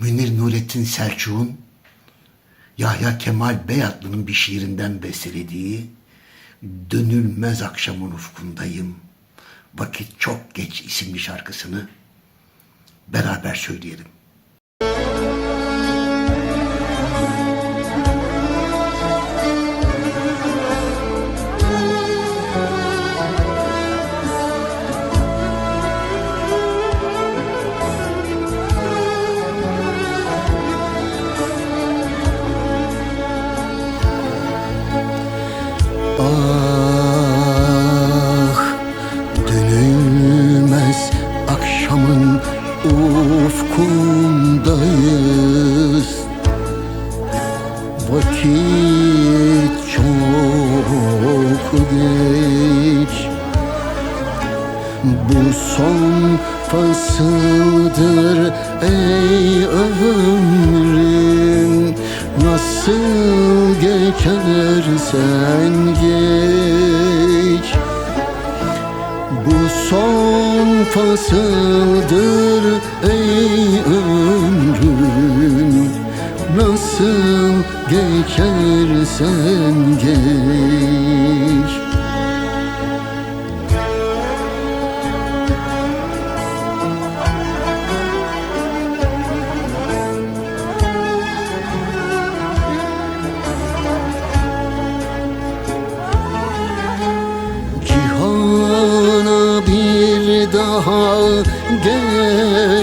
Münir Nurettin Selçuk'un Yahya Kemal Beyatlı'nın bir şiirinden bestelediği Dönülmez Akşamın Ufkundayım Vakit Çok Geç isimli şarkısını beraber söyleyelim. Vakit çok geç. Bu son fasıldır ey ömrüm Nasıl geçersen geç? Bu son fasıldır ey ömrüm Nasıl geçersen geç. Daha gelmek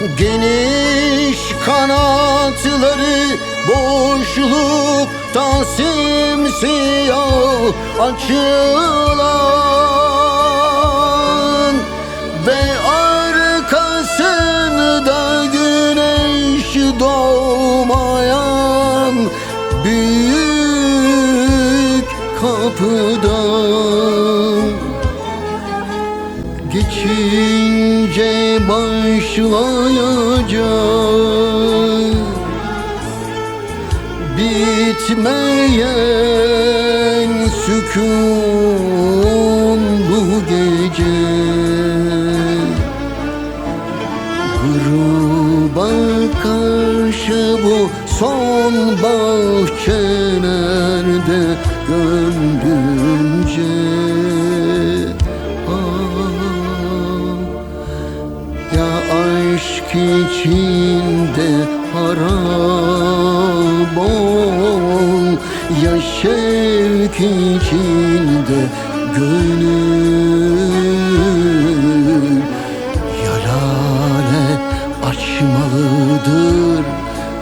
geniş kanatları boşlukta simsiyah açılan ve arkasında güneş doğmayan büyük kapıdan geçince başlayacak bitmeyen sükun bu gece. Gruba karşı bu son bahçelerde şevk içinde gönül. Ya lale açmalıdır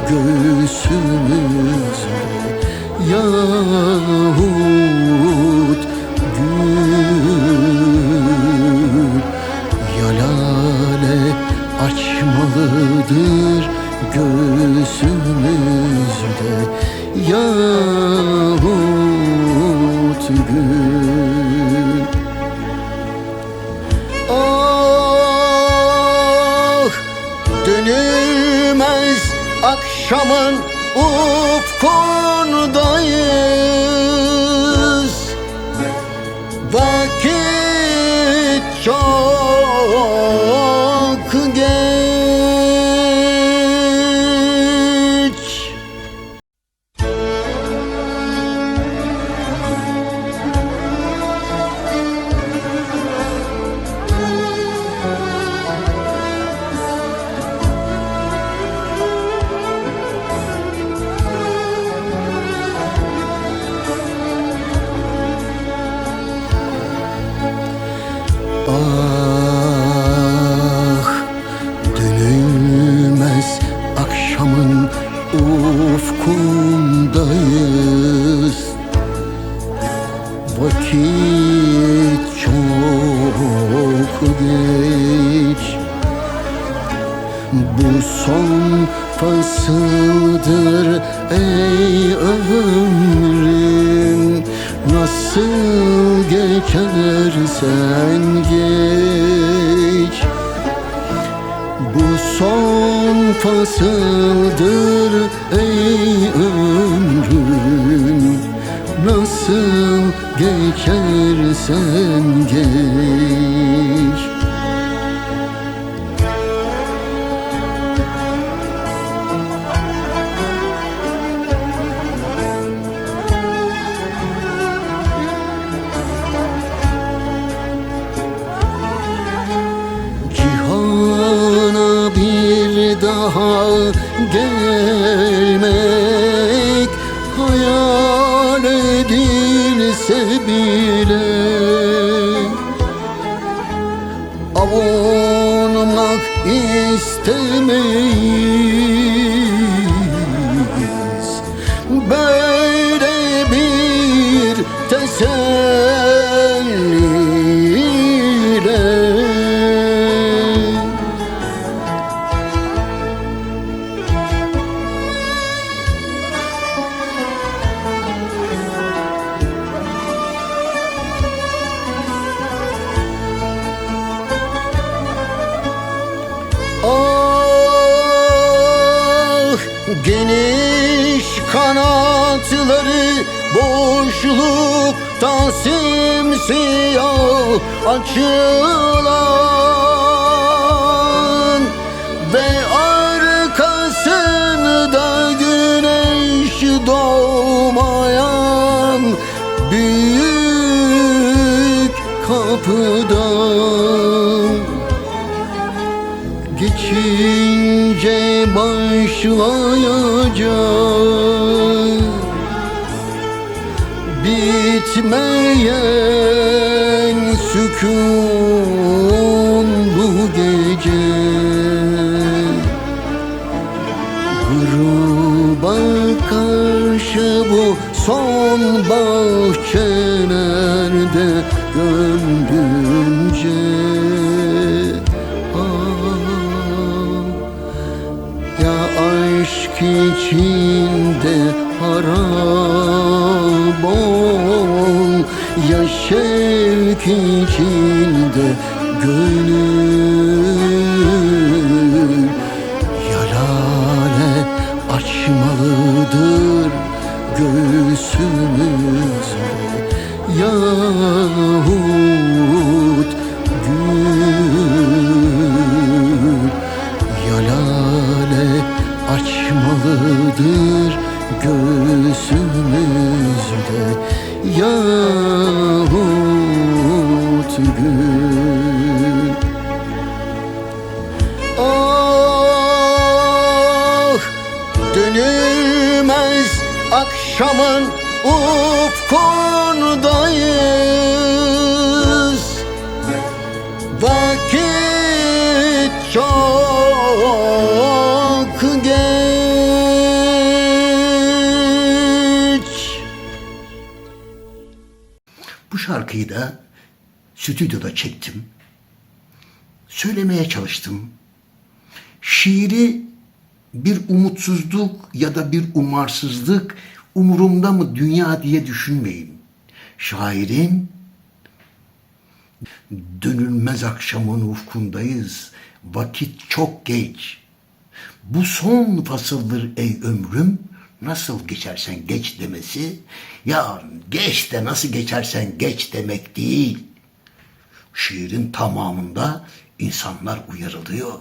göğsümüzde Yahut gül. Ya lale açmalıdır göğsümüzde Yahut gül Nasıl geçersen bir teselliyle kapıdan geçince başlayacak. Bitmeyen şevk içinde gönül şarkıyı da stüdyoda çektim. Söylemeye çalıştım. Şiiri bir umutsuzluk ya da bir umarsızlık umurumda mı dünya diye düşünmeyin. Şairin dönülmez akşamın ufkundayız. Vakit çok geç. Bu son fasıldır ey ömrüm. Nasıl geçersen geç demesi, ya geç de nasıl geçersen geç demek değil. Şiirin tamamında insanlar uyarılıyor.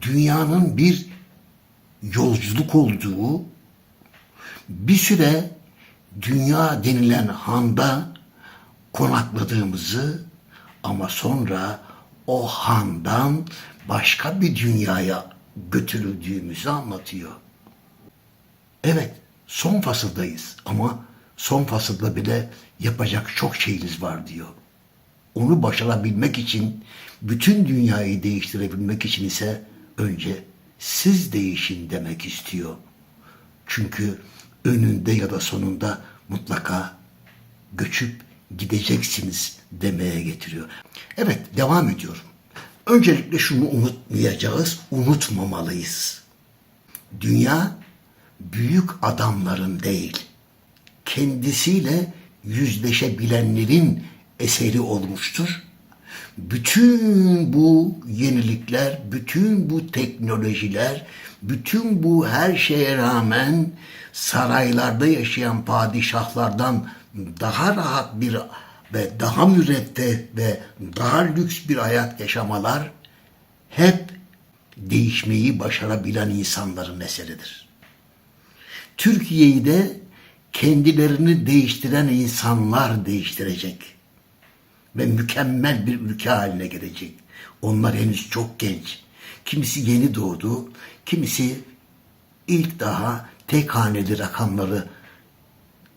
Dünyanın bir yolculuk olduğu, bir süre dünya denilen handa konakladığımızı ama sonra o handan başka bir dünyaya götürüldüğümüzü anlatıyor. Evet, son fasıldayız ama son fasılda bile yapacak çok şeyiniz var diyor. Onu başarabilmek için, bütün dünyayı değiştirebilmek için ise önce siz değişin demek istiyor. Çünkü önünde ya da sonunda mutlaka göçüp gideceksiniz demeye getiriyor. Evet devam ediyorum. Öncelikle şunu unutmayacağız, unutmamalıyız. Dünya büyük adamların değil, kendisiyle yüzleşebilenlerin eseri olmuştur. Bütün bu yenilikler, bütün bu teknolojiler, bütün bu her şeye rağmen saraylarda yaşayan padişahlardan daha rahat bir ve daha müreffeh ve daha lüks bir hayat yaşamalar hep değişmeyi başarabilen insanların eseridir. Türkiye'yi de kendilerini değiştiren insanlar değiştirecek ve mükemmel bir ülke haline gelecek. Onlar henüz çok genç. Kimisi yeni doğdu, kimisi ilk daha tek haneli rakamları,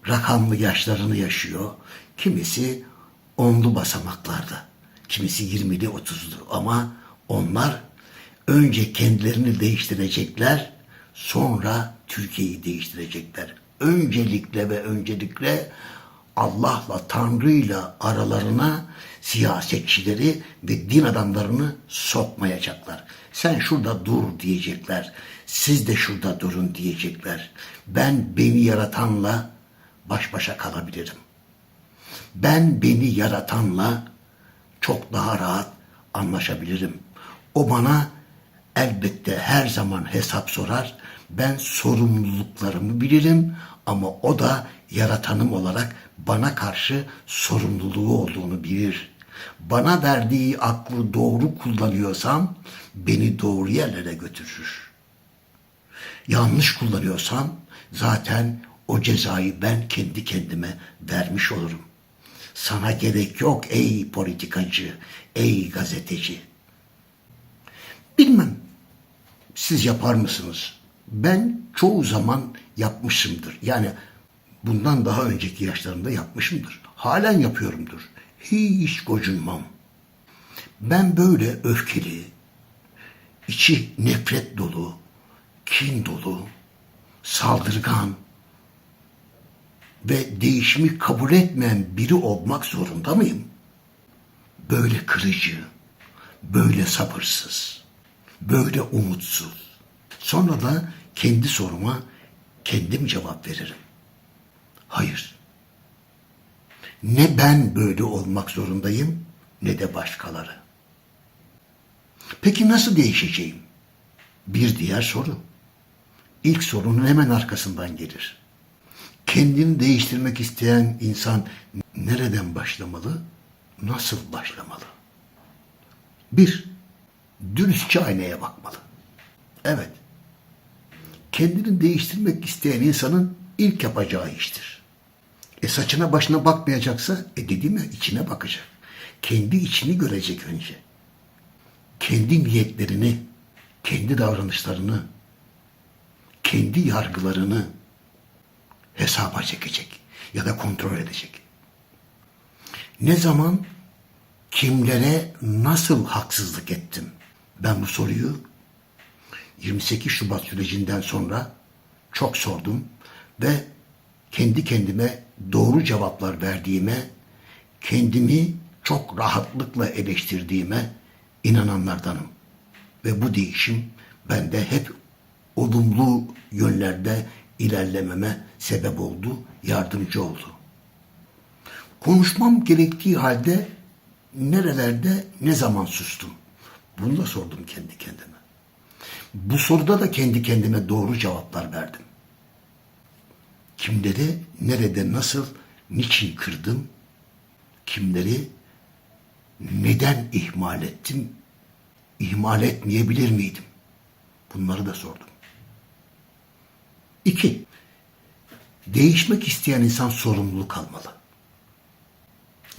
rakamlı yaşlarını yaşıyor. Kimisi onlu basamaklarda, kimisi yirmili otuzlu ama onlar önce kendilerini değiştirecekler, sonra Türkiye'yi değiştirecekler. Öncelikle ve öncelikle Allah'la Tanrı'yla aralarına siyasetçileri ve din adamlarını sokmayacaklar. Sen şurada dur diyecekler. Siz de şurada durun diyecekler. Ben beni yaratanla baş başa kalabilirim. Ben beni yaratanla çok daha rahat anlaşabilirim. O bana elbette her zaman hesap sorar. Ben sorumluluklarımı bilirim ama o da yaratanım olarak bana karşı sorumluluğu olduğunu bilir. Bana verdiği aklı doğru kullanıyorsam beni doğru yerlere götürür. Yanlış kullanıyorsam zaten o cezayı ben kendi kendime vermiş olurum. Sana gerek yok ey politikacı, ey gazeteci. Bilmem siz yapar mısınız? Ben çoğu zaman yapmışımdır. Yani bundan daha önceki yaşlarımda yapmışımdır. Halen yapıyorumdur. Hiç gocunmam. Ben böyle öfkeli, içi nefret dolu, kin dolu, saldırgan ve değişimi kabul etmeyen biri olmak zorunda mıyım? Böyle kırıcı, böyle sabırsız, böyle umutsuz. Sonra da kendi soruma kendim cevap veririm. Hayır. Ne ben böyle olmak zorundayım ne de başkaları. Peki nasıl değişeceğim? Bir diğer soru. İlk sorunun hemen arkasından gelir. Kendini değiştirmek isteyen insan nereden başlamalı? Nasıl başlamalı? Bir, dürüstçe aynaya bakmalı. Evet, kendini değiştirmek isteyen insanın ilk yapacağı iştir. E saçına başına bakmayacaksa, e dediğim ya içine bakacak. Kendi içini görecek önce. Kendi niyetlerini, kendi davranışlarını, kendi yargılarını hesaba çekecek ya da kontrol edecek. Ne zaman kimlere nasıl haksızlık ettim? Ben bu soruyu 28 Şubat sürecinden sonra çok sordum ve kendi kendime doğru cevaplar verdiğime, kendimi çok rahatlıkla eleştirdiğime inananlardanım. Ve bu değişim bende hep olumlu yönlerde ilerlememe sebep oldu, yardımcı oldu. Konuşmam gerektiği halde nerelerde ne zaman sustum? Bunu da sordum kendi kendime. Bu soruda da kendi kendime doğru cevaplar verdim. Kimleri nerede nasıl niçin kırdım? Kimleri neden ihmal ettim? İhmal etmeyebilir miydim? Bunları da sordum. İki, değişmek isteyen insan sorumluluk almalı.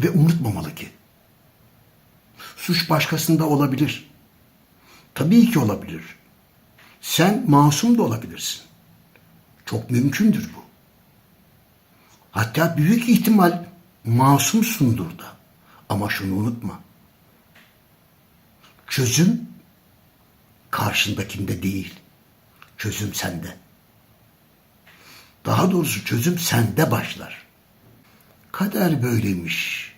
Ve unutmamalı ki, suç başkasında olabilir. Tabii ki olabilir. Sen masum da olabilirsin. Çok mümkündür bu. Hatta büyük ihtimal masumsundur da. Ama şunu unutma. Çözüm karşındakinde değil. Çözüm sende. Daha doğrusu çözüm sende başlar. Kader böyleymiş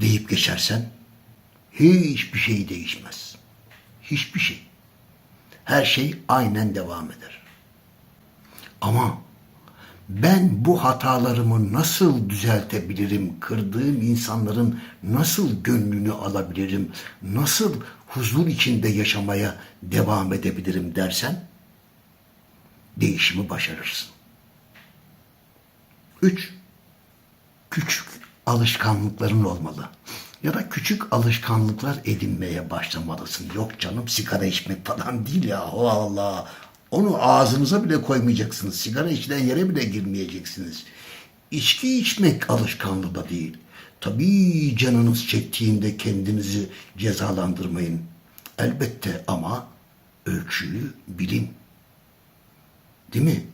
deyip geçersen hiçbir şey değişmez. Hiçbir şey. Her şey aynen devam eder. Ama ben bu hatalarımı nasıl düzeltebilirim? Kırdığım insanların nasıl gönlünü alabilirim? Nasıl huzur içinde yaşamaya devam edebilirim dersen değişimi başarırsın. Üç, küçük alışkanlıkların olmalı. Ya da küçük alışkanlıklar edinmeye başlamalısın. Yok canım sigara içmek falan değil ya. O Allah. Onu ağzınıza bile koymayacaksınız. Sigara içilen yere bile girmeyeceksiniz. İçki içmek alışkanlığı da değil. Tabii canınız çektiğinde kendinizi cezalandırmayın. Elbette ama ölçüyü bilin. Değil mi?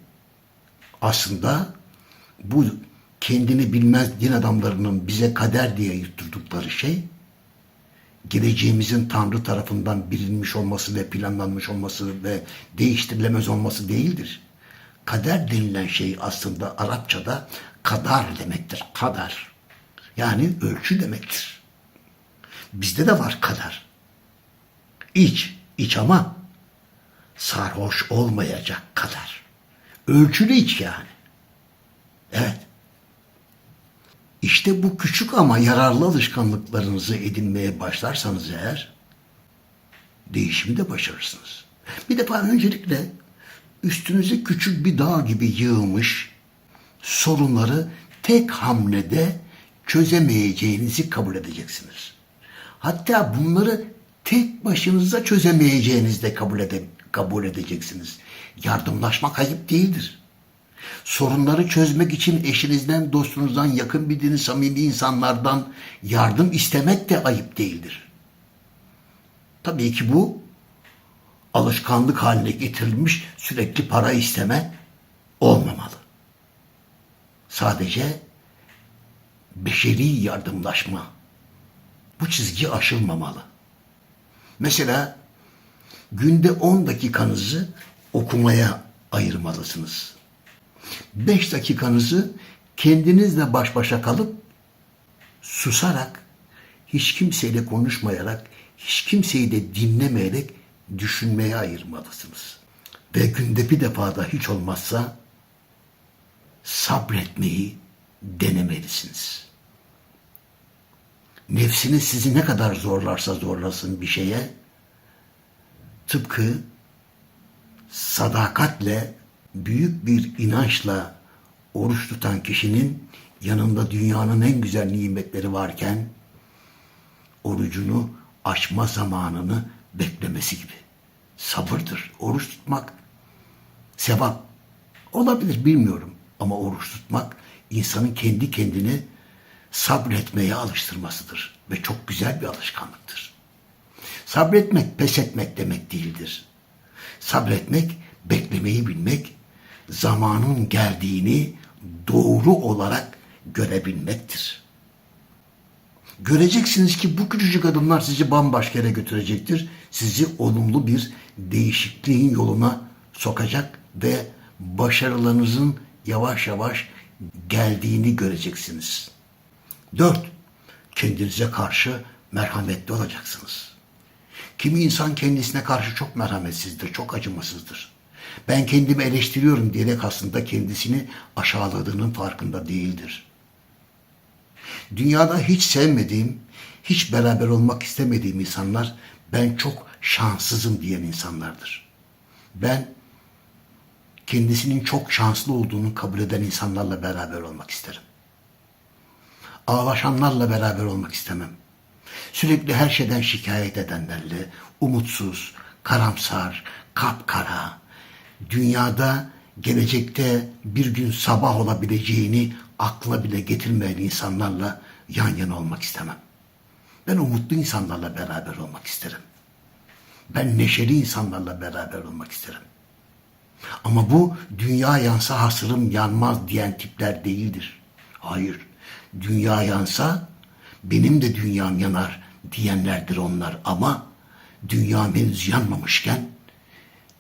Aslında bu kendini bilmez din adamlarının bize kader diye yutturdukları şey geleceğimizin Tanrı tarafından bilinmiş olması ve planlanmış olması ve değiştirilemez olması değildir. Kader denilen şey aslında Arapçada kadar demektir. Kadar. Yani ölçü demektir. Bizde de var kadar. İç, iç ama sarhoş olmayacak kadar. Ölçülü iç yani. Evet. İşte bu küçük ama yararlı alışkanlıklarınızı edinmeye başlarsanız eğer değişimi de başarırsınız. Bir defa öncelikle üstünüze küçük bir dağ gibi yığılmış sorunları tek hamlede çözemeyeceğinizi kabul edeceksiniz. Hatta bunları tek başınıza çözemeyeceğinizi de kabul, ede kabul edeceksiniz. Yardımlaşmak ayıp değildir. Sorunları çözmek için eşinizden, dostunuzdan, yakın bildiğiniz samimi insanlardan yardım istemek de ayıp değildir. Tabii ki bu alışkanlık haline getirilmiş sürekli para isteme olmamalı. Sadece beşeri yardımlaşma. Bu çizgi aşılmamalı. Mesela günde 10 dakikanızı okumaya ayırmalısınız. 5 dakikanızı kendinizle baş başa kalıp susarak, hiç kimseyle konuşmayarak, hiç kimseyi de dinlemeyerek düşünmeye ayırmalısınız. Ve günde bir defa da hiç olmazsa sabretmeyi denemelisiniz. Nefsiniz sizi ne kadar zorlarsa zorlasın bir şeye, tıpkı sadakatle, büyük bir inançla oruç tutan kişinin yanında dünyanın en güzel nimetleri varken orucunu açma zamanını beklemesi gibi. Sabırdır. Oruç tutmak sevap. Olabilir bilmiyorum ama oruç tutmak insanın kendi kendini sabretmeye alıştırmasıdır ve çok güzel bir alışkanlıktır. Sabretmek pes etmek demek değildir. Sabretmek beklemeyi bilmek, zamanın geldiğini doğru olarak görebilmektir. Göreceksiniz ki bu küçücük adımlar sizi bambaşka yere götürecektir. Sizi olumlu bir değişikliğin yoluna sokacak ve başarılarınızın yavaş yavaş geldiğini göreceksiniz. Dört, kendinize karşı merhametli olacaksınız. Kimi insan kendisine karşı çok merhametsizdir, çok acımasızdır. Ben kendimi eleştiriyorum diyerek aslında kendisini aşağıladığının farkında değildir. Dünyada hiç sevmediğim, hiç beraber olmak istemediğim insanlar ben çok şanssızım diyen insanlardır. Ben kendisinin çok şanslı olduğunu kabul eden insanlarla beraber olmak isterim. Ağlaşanlarla beraber olmak istemem. Sürekli her şeyden şikayet edenlerle, umutsuz, karamsar, kapkara, dünyada gelecekte bir gün sabah olabileceğini aklına bile getirmeyen insanlarla yan yana olmak istemem. Ben umutlu insanlarla beraber olmak isterim. Ben neşeli insanlarla beraber olmak isterim. Ama bu dünya yansa hasırım yanmaz diyen tipler değildir. Hayır, dünya yansa benim de dünyam yanar diyenlerdir onlar ama dünya henüz yanmamışken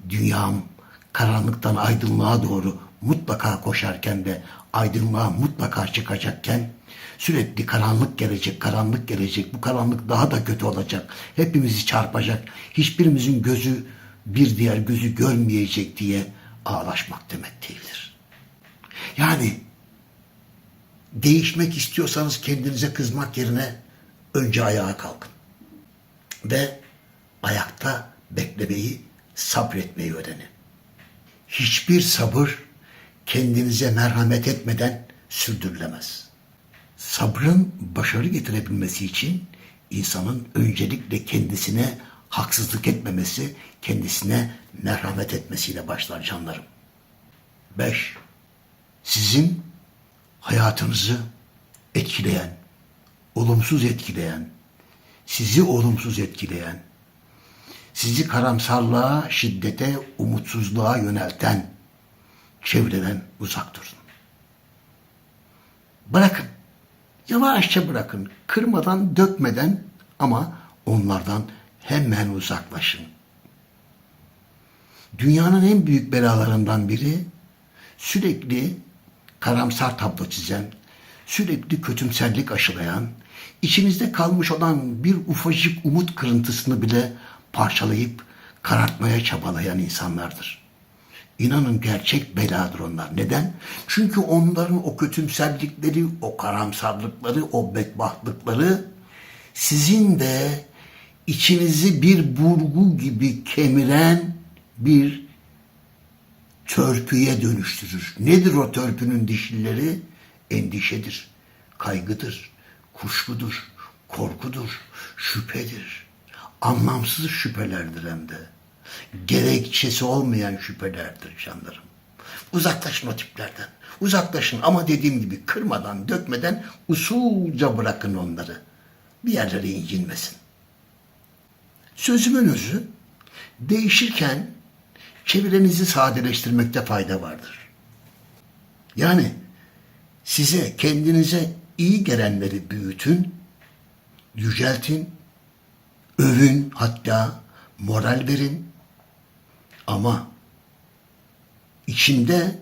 dünyam karanlıktan aydınlığa doğru mutlaka koşarken de aydınlığa mutlaka çıkacakken sürekli karanlık gelecek, karanlık gelecek. Bu karanlık daha da kötü olacak. Hepimizi çarpacak. Hiçbirimizin gözü bir diğer gözü görmeyecek diye ağlaşmak demek değildir. Yani değişmek istiyorsanız kendinize kızmak yerine önce ayağa kalkın. Ve ayakta beklemeyi, sabretmeyi öğrenin. Hiçbir sabır kendinize merhamet etmeden sürdürülemez. Sabrın başarı getirebilmesi için insanın öncelikle kendisine haksızlık etmemesi, kendisine merhamet etmesiyle başlar canlarım. 5. Sizin hayatınızı etkileyen, olumsuz etkileyen, sizi olumsuz etkileyen, sizi karamsarlığa, şiddete, umutsuzluğa yönelten çevreden uzak durun. Bırakın. Yavaşça bırakın. Kırmadan, dökmeden ama onlardan hemen uzaklaşın. Dünyanın en büyük belalarından biri sürekli karamsar tablo çizen, sürekli kötümserlik aşılayan, içinizde kalmış olan bir ufacık umut kırıntısını bile parçalayıp karartmaya çabalayan insanlardır. İnanın gerçek beladır onlar. Neden? Çünkü onların o kötümserlikleri, o karamsarlıkları, o bedbahtlıkları sizin de içinizi bir burgu gibi kemiren bir törpüye dönüştürür. Nedir o törpünün dişlileri? Endişedir, kaygıdır, kuşkudur, korkudur, şüphedir. Anlamsız şüphelerdir hem de. Gerekçesi olmayan şüphelerdir canlarım. Uzaklaşın o tiplerden. Uzaklaşın ama dediğim gibi kırmadan, dökmeden usulca bırakın onları. Bir yerlere incinmesin. Sözümün özü, değişirken çevrenizi sadeleştirmekte fayda vardır. Yani size, kendinize iyi gelenleri büyütün, yüceltin, övün hatta moral verin. Ama içinde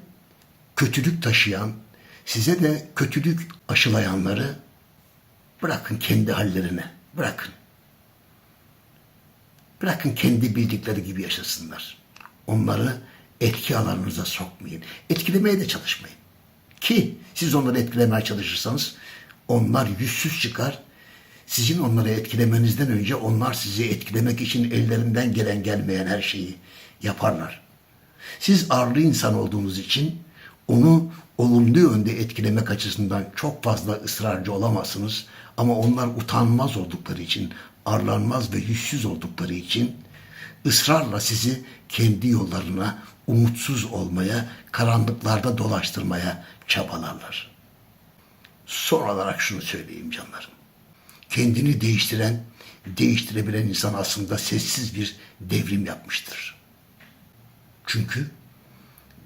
kötülük taşıyan, size de kötülük aşılayanları bırakın kendi hallerine, bırakın. Bırakın kendi bildikleri gibi yaşasınlar. Onları etki alanınıza sokmayın. Etkilemeye de çalışmayın. Ki siz onları etkilemeye çalışırsanız onlar yüzsüz çıkar. Sizin onları etkilemenizden önce onlar sizi etkilemek için ellerinden gelen gelmeyen her şeyi yaparlar. Siz arlı insan olduğunuz için onu olumlu yönde etkilemek açısından çok fazla ısrarcı olamazsınız. Ama onlar utanmaz oldukları için, arlanmaz ve yüzsüz oldukları için ısrarla sizi kendi yollarına umutsuz olmaya, karanlıklarda dolaştırmaya çabalarlar. Son olarak şunu söyleyeyim canlarım. Kendini değiştiren, değiştirebilen insan aslında sessiz bir devrim yapmıştır. Çünkü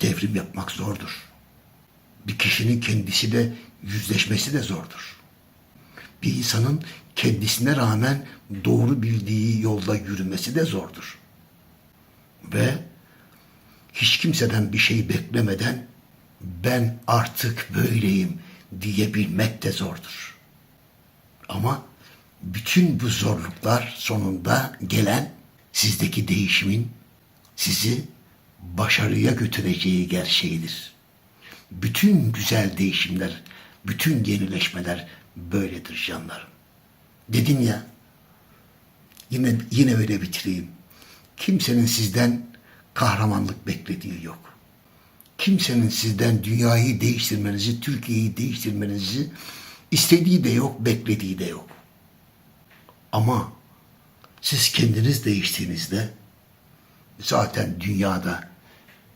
devrim yapmak zordur. Bir kişinin kendisiyle yüzleşmesi de zordur. Bir insanın kendisine rağmen doğru bildiği yolda yürümesi de zordur. Ve hiç kimseden bir şey beklemeden ben artık böyleyim diyebilmek de zordur. Ama bütün bu zorluklar sonunda gelen sizdeki değişimin sizi başarıya götüreceği gerçeğidir. Bütün güzel değişimler, bütün yenileşmeler böyledir canlarım. Dedim ya, yine yine öyle bitireyim. Kimsenin sizden kahramanlık beklediği yok. Kimsenin sizden dünyayı değiştirmenizi, Türkiye'yi değiştirmenizi istediği de yok, beklediği de yok. Ama siz kendiniz değiştiğinizde zaten dünyada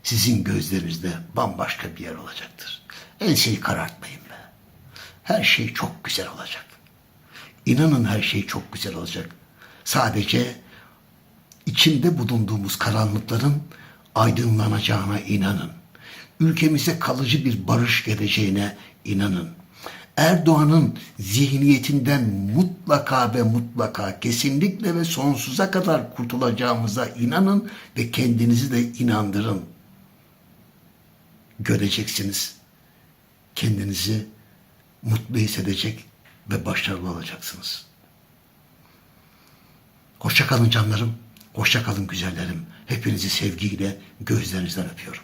sizin gözlerinizde bambaşka bir yer olacaktır. Enseyi karartmayın be. Her şey çok güzel olacak. İnanın her şey çok güzel olacak. Sadece içinde bulunduğumuz karanlıkların aydınlanacağına inanın. Ülkemize kalıcı bir barış geleceğine inanın. Erdoğan'ın zihniyetinden mutlaka ve mutlaka kesinlikle ve sonsuza kadar kurtulacağımıza inanın ve kendinizi de inandırın. Göreceksiniz. Kendinizi mutlu hissedecek ve başarılı olacaksınız. Hoşça kalın canlarım. Hoşça kalın güzellerim. Hepinizi sevgiyle gözlerinizden öpüyorum.